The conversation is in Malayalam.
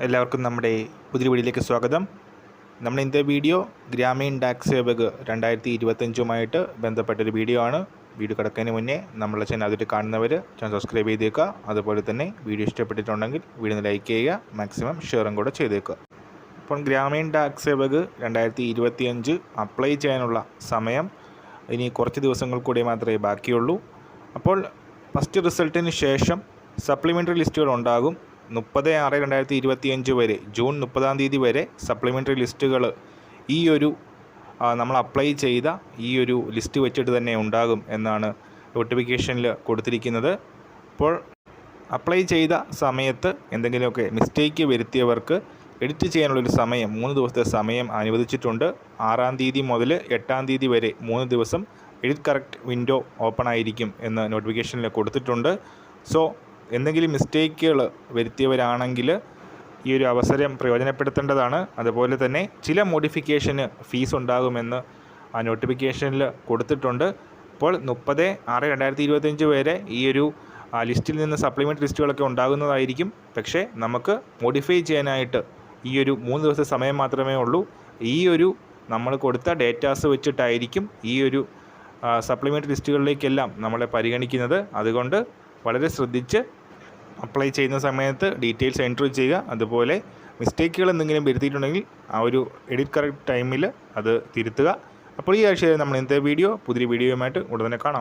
എല്ലാവർക്കും നമ്മുടെ പുതിയ വീഡിയോയിലേക്ക് സ്വാഗതം. നമ്മൾ ഇന്നത്തെ വീഡിയോ ഗ്രാമീൺ ടാക്സ് സേവക് രണ്ടായിരത്തി ഇരുപത്തഞ്ചുമായിട്ട് ബന്ധപ്പെട്ടൊരു വീഡിയോ ആണ്. വീഡിയോ കിടക്കുന്നതിന് മുന്നേ നമ്മളെ ചാനൽ അതിൽ കാണുന്നവർ ചാനൽ സബ്സ്ക്രൈബ് ചെയ്തേക്കുക. അതുപോലെ തന്നെ വീഡിയോ ഇഷ്ടപ്പെട്ടിട്ടുണ്ടെങ്കിൽ വീഡിയോ ലൈക്ക് ചെയ്യുക മാക്സിമം ഷെയറും കൂടെ ചെയ്തേക്കുക. അപ്പം ഗ്രാമീൺ ടാക്സ് സേവക് രണ്ടായിരത്തി ഇരുപത്തിയഞ്ച് അപ്ലൈ ചെയ്യാനുള്ള സമയം ഇനി കുറച്ച് ദിവസങ്ങൾ കൂടി മാത്രമേ ബാക്കിയുള്ളൂ. അപ്പോൾ ഫസ്റ്റ് റിസൾട്ടിന് ശേഷം സപ്ലിമെന്ററി ലിസ്റ്റുകൾ ഉണ്ടാകും. മുപ്പത് ആറ് രണ്ടായിരത്തി ഇരുപത്തിയഞ്ച് വരെ ജൂൺ മുപ്പതാം തീയതി വരെ സപ്ലിമെന്ററി ലിസ്റ്റുകൾ ഈ ഒരു നമ്മൾ അപ്ലൈ ചെയ്ത ഈ ഒരു ലിസ്റ്റ് വെച്ചിട്ട് തന്നെ ഉണ്ടാകും എന്നാണ് നോട്ടിഫിക്കേഷനിൽ കൊടുത്തിരിക്കുന്നത്. അപ്പോൾ അപ്ലൈ ചെയ്ത സമയത്ത് എന്തെങ്കിലുമൊക്കെ മിസ്റ്റേക്ക് വരുത്തിയവർക്ക് എഡിറ്റ് ചെയ്യാനുള്ളൊരു സമയം മൂന്ന് ദിവസത്തെ സമയം അനുവദിച്ചിട്ടുണ്ട്. ആറാം തീയതി മുതൽ എട്ടാം തീയതി വരെ മൂന്ന് ദിവസം എഡിറ്റ് കറക്റ്റ് വിൻഡോ ഓപ്പൺ ആയിരിക്കും എന്ന് നോട്ടിഫിക്കേഷനിൽ കൊടുത്തിട്ടുണ്ട്. സോ എന്തെങ്കിലും മിസ്റ്റേക്കുകൾ വരുത്തിയവരാണെങ്കിൽ ഈ ഒരു അവസരം പ്രയോജനപ്പെടുത്തേണ്ടതാണ്. അതുപോലെ തന്നെ ചില മോഡിഫിക്കേഷന് ഫീസ് ഉണ്ടാകുമെന്ന് ആ നോട്ടിഫിക്കേഷനിൽ കൊടുത്തിട്ടുണ്ട്. അപ്പോൾ മുപ്പത് ആറ് രണ്ടായിരത്തി ഇരുപത്തഞ്ച് വരെ ഈ ഒരു ലിസ്റ്റിൽ നിന്ന് സപ്ലിമെന്റ് ലിസ്റ്റുകളൊക്കെ ഉണ്ടാകുന്നതായിരിക്കും. പക്ഷേ നമുക്ക് മോഡിഫൈ ചെയ്യാനായിട്ട് ഈ ഒരു മൂന്ന് ദിവസത്തെ സമയം മാത്രമേ ഉള്ളൂ. ഈ ഒരു നമ്മൾ കൊടുത്ത ഡേറ്റാസ് വെച്ചിട്ടായിരിക്കും ഈ ഒരു സപ്ലിമെന്റ് ലിസ്റ്റുകളിലേക്കെല്ലാം നമ്മളെ പരിഗണിക്കുന്നത്. അതുകൊണ്ട് വളരെ ശ്രദ്ധിച്ച് അപ്ലൈ ചെയ്യുന്ന സമയത്ത് ഡീറ്റെയിൽസ് എൻട്രി ചെയ്യുക. അതുപോലെ മിസ്റ്റേക്കുകൾ എന്തെങ്കിലും വരുത്തിയിട്ടുണ്ടെങ്കിൽ ആ ഒരു എഡിറ്റ് കറക്റ്റ് ടൈമിൽ അത് തിരുത്തുക. അപ്പോൾ ഈ ആഴ്ചയിൽ നമ്മൾ ഇന്നത്തെ വീഡിയോ പുതിയ വീഡിയോയുമായിട്ട് ഉടനെ കാണാം.